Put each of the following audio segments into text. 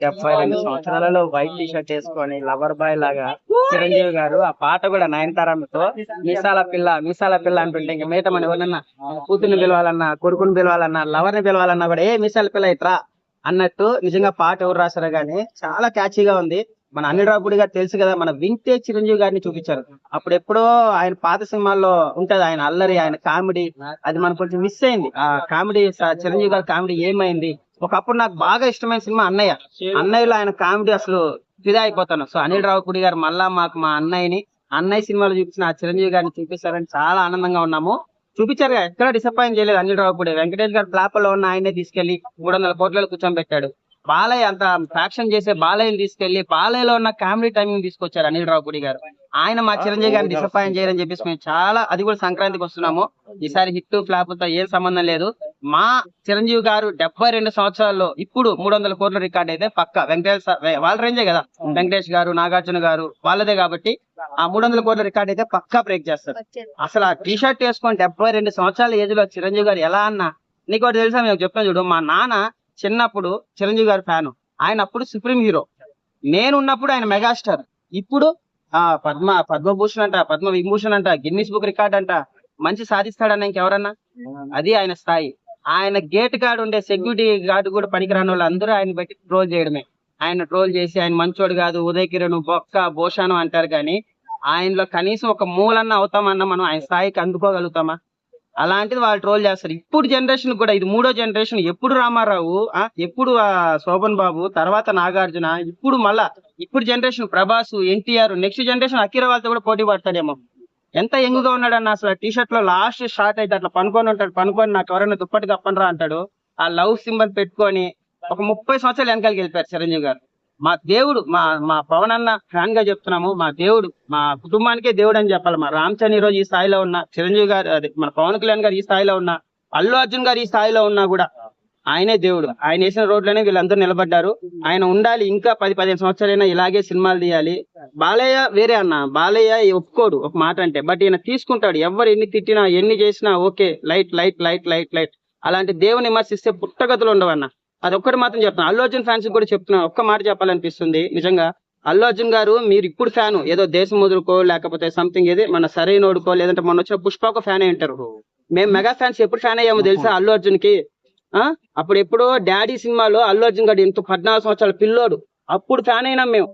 డెబ్బై రెండు సంవత్సరాలలో వైట్ టీ షర్ట్ వేసుకొని లవర్ బాయ్ లాగా చిరంజీవి గారు ఆ పాట కూడా నయనతారతో మీసాల పిల్ల మీసాల పిల్ల అంటుంటే ఇంకా మిగతా మన ఎవరన్నా కూతుర్ని పిలవాలన్నా కొడుకుని పిలవాలన్నా లవర్ని పిలవాలన్నా కూడా ఏ మీసాల పిల్ల ఇట్రా అన్నట్టు నిజంగా పాట ఎవరు రాశారో గానీ చాలా క్యాచీగా ఉంది. మన అనిల్ రాపుడి గారు తెలుసు కదా మన వింటేజ్ చిరంజీవి గారిని చూపించారు. అప్పుడు ఎప్పుడో ఆయన పాత సినిమాల్లో ఉంటది ఆయన అల్లరి ఆయన కామెడీ అది మనకు కొంచెం మిస్ అయింది. ఆ కామెడీ చిరంజీవి గారి కామెడీ ఏమైంది? ఒకప్పుడు నాకు బాగా ఇష్టమైన సినిమా అన్నయ్య. అన్నయ్యలో ఆయన కామెడీ అసలు ఫిదా అయిపోతాను. సో అనిల్ రావుకుడి గారు మళ్ళా మాకు మా అన్నయ్యని అన్నయ్య సినిమాలో చూపించిన ఆ చిరంజీవి గారిని చూపిస్తారని చాలా ఆనందంగా ఉన్నాము. చూపించారు ఎక్కడ డిసప్పాయింట్ చేయలేదు అనిల్ రావుకుడి. వెంకటేష్ గారు ఫ్లాప్లో ఉన్న ఆయనే తీసుకెళ్ళి మూడు వందల కోట్లలో కూర్చోబెట్టాడు. బాలయ్య అంత ఫ్యాక్షన్ చేసే బాలయ్యని తీసుకెళ్ళి బాలయ్యలో ఉన్న కామెడీ టైమింగ్ తీసుకొచ్చారు అనిల్ రావుకుడి గారు. ఆయన మా చిరంజీవి గారిని డిసప్పాయింట్ చేయరని చెప్పేసి మేము చాలా అది కూడా సంక్రాంతికి వస్తున్నాము. ఈసారి హిట్ ఫ్లాప్తో ఏం సంబంధం లేదు. మా చిరంజీవి గారు డెబ్బై రెండు సంవత్సరాల్లో ఇప్పుడు మూడు వందల కోట్ల రికార్డ్ అయితే పక్క. వెంకటేష్ వాళ్ళ రేంజే కదా. వెంకటేష్ గారు నాగార్జున గారు వాళ్ళదే కాబట్టి ఆ మూడు వందల కోట్ల రికార్డ్ అయితే పక్కా బ్రేక్ చేస్తారు. అసలు ఆ టీ షర్ట్ వేసుకొని డెబ్బై రెండు సంవత్సరాల ఏజ్లో చిరంజీవి గారు ఎలా అన్నా నీకు ఒకటి తెలుసా? మేము చెప్తాను చూడు మా నాన్న చిన్నప్పుడు చిరంజీవి గారి ఫ్యాన్. ఆయన అప్పుడు సుప్రీం హీరో. నేను ఉన్నప్పుడు ఆయన మెగాస్టార్. ఇప్పుడు ఆ పద్మ పద్మభూషణ్ అంట పద్మ విభూషణ్ అంట గిన్నిస్ బుక్ రికార్డ్ అంట మంచి సాధిస్తాడన్న ఇంకెవరన్నా? అది ఆయన స్థాయి. ఆయన గేట్ గార్డ్ ఉండే సెక్యూరిటీ గార్డు కూడా పనికిరాని వాళ్ళు అందరూ ఆయన బట్టి ట్రోల్ చేయడమే. ఆయన ట్రోల్ చేసి ఆయన మంచోడు కాదు ఉదయ కిరణ్ బొక్క భూషణం అంటారు కానీ ఆయనలో కనీసం ఒక మూలన్న అవుతామన్నా మనం ఆయన స్థాయికి అందుకోగలుగుతామా? అలాంటిది వాళ్ళు ట్రోల్ చేస్తారు. ఇప్పుడు జనరేషన్ కూడా ఇది మూడో జనరేషన్ ఎప్పుడు రామారావు ఎప్పుడు ఆ శోభన్ బాబు తర్వాత నాగార్జున ఇప్పుడు మళ్ళా ఇప్పుడు generation Prabhas NTR next generation Akira వాళ్ళతో కూడా పోటీ పడతాడేమో. ఎంత ఎంగుగా ఉన్నాడన్న అసలు టీ షర్ట్లో లాస్ట్ షార్ట్ అయితే అట్లా పనుకొని ఉంటాడు పనుకొని నాకు ఎవరైనా దుప్పటి కప్పనరా అంటాడు. ఆ లవ్ సింబల్ పెట్టుకొని ఒక ముప్పై సంవత్సరాలు వెనకాలకి వెళ్ళిపోయారు చిరంజీవి గారు. మా దేవుడు మా మా పవన్ అన్న ఫ్యాన్గా చెప్తున్నాము మా దేవుడు మా కుటుంబానికే దేవుడు అని చెప్పాలి. మా రామ్ చరణ్ ఈ రోజు ఈ స్థాయిలో ఉన్న చిరంజీవి గారు అదే మన పవన్ కళ్యాణ్ గారు ఈ స్థాయిలో ఉన్న అల్లు అర్జున్ గారు ఈ స్థాయిలో ఉన్నా కూడా ఆయనే దేవుడు. ఆయన వేసిన రోడ్లనే వీళ్ళందరూ నిలబడ్డారు. ఆయన ఉండాలి. ఇంకా పది పదిహేను సంవత్సరాలైనా ఇలాగే సినిమాలు తీయాలి. బాలయ్య వేరే అన్న. బాలయ్య ఒప్పుకోడు. ఒక మాట అంటే. బట్ ఈయన తీసుకుంటాడు. ఎవరు ఎన్ని తిట్టినా ఎన్ని చేసినా okay. Light light light light light. అలాంటి దేవుని విమర్శిస్తే పుట్టగతులు ఉండవన్న. అది ఒక్కటి మాత్రం చెప్తున్నా. అల్లు అర్జున్ ఫ్యాన్స్ కూడా చెప్తున్నా. ఒక్క మాట చెప్పాలనిపిస్తుంది. నిజంగా అల్లు అర్జున్ గారు మీరు ఇప్పుడు ఫ్యాన్. ఏదో దేశం ముదురుకో లేకపోతే సంథింగ్ ఏది మన సరైనోడుకో లేదంటే మొన్న వచ్చిన పుష్పకు ఫ్యాన్ అయి ఉంటారు మేము మెగా ఫ్యాన్స్ ఎప్పుడు ఫ్యాన్ అయ్యామో తెలుసా అల్లు అర్జున్కి అప్పుడు ఎప్పుడో డాడీ సినిమాలో అల్లు అర్జున్ గారు ఎంతో పద్నాలుగు సంవత్సరాల పిల్లోడు. అప్పుడు ఫ్యాన్ అయినాం మేము.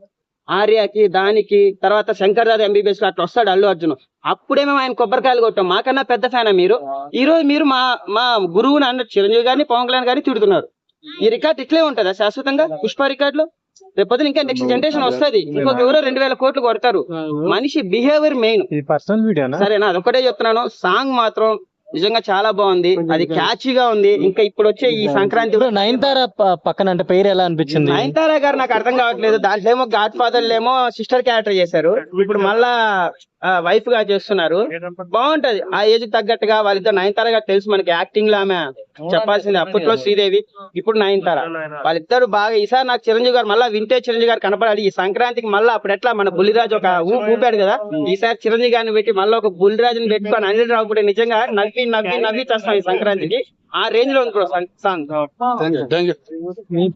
ఆర్యకి దానికి తర్వాత శంకర్ దాదా ఎంబీబీఎస్ అట్లా వస్తాడు అల్లు అర్జున్. అప్పుడే మేము ఆయన కొబ్బరికాయలు కొట్టాం. మాకన్నా పెద్ద ఫ్యానా మీరు? ఈ రోజు మీరు మా మా గురువుని అన్నట్టు చిరంజీవి గారిని పవన్ కళ్యాణ్ గారిని తిడుతున్నారు. ఈ రికార్డ్ ఇట్లే ఉంటుందా శాశ్వతంగా పుష్ప రికార్డులో? రేపొద్దున ఇంకా నెక్స్ట్ జనరేషన్ వస్తది. ఇంకొక ఎవరో రెండు వేల కోట్లు కొడతారు. మనిషి బిహేవియర్ మెయిన్ ఇది పర్సనల్ వీడియోనా సరేనా? అదొకటే చెప్తున్నాను. సాంగ్ మాత్రం నిజంగా చాలా బాగుంది. అది క్యాచీగా ఉంది. ఇంకా ఇప్పుడు వచ్చే ఈ సంక్రాంతి నయనతార పక్కన అంటే పేరు ఎలా అనిపించింది? నయనతార గారు నాకు అర్థం కావట్లేదు. దాంట్లో ఏమో గాడ్ ఫాదర్ ఏమో సిస్టర్ క్యారెక్టర్ చేశారు. ఇప్పుడు మళ్ళా వైఫ్గా చేస్తున్నారు. బాగుంటది. ఆ ఏజ్ తగ్గట్టుగా వాళ్ళిద్దరు నయనతార గారు తెలుసు మనకి యాక్టింగ్లో ఆమె. చెప్పాల్సింది అప్పట్లో శ్రీదేవి ఇప్పుడు నయనతార. వాళ్ళిద్దరు బాగా ఈసారి నాకు చిరంజీవి గారు మళ్ళీ వింటే చిరంజీవి గారు కనపడాలి. ఈ సంక్రాంతికి మళ్ళీ అప్పుడు ఎట్లా మన బుల్లిరాజు ఒక ఊపు ఊపాడు కదా? ఈసారి చిరంజీవి గారిని పెట్టి మళ్ళీ ఒక బుల్లిరాజుని పెట్టుకొని అనిల్ రావు కూడా నిజంగా నవ్వి నవ్వి నవ్వి చేస్తాం ఈ సంక్రాంతికి. ఆ రేంజ్లో ఉంది సాంగ్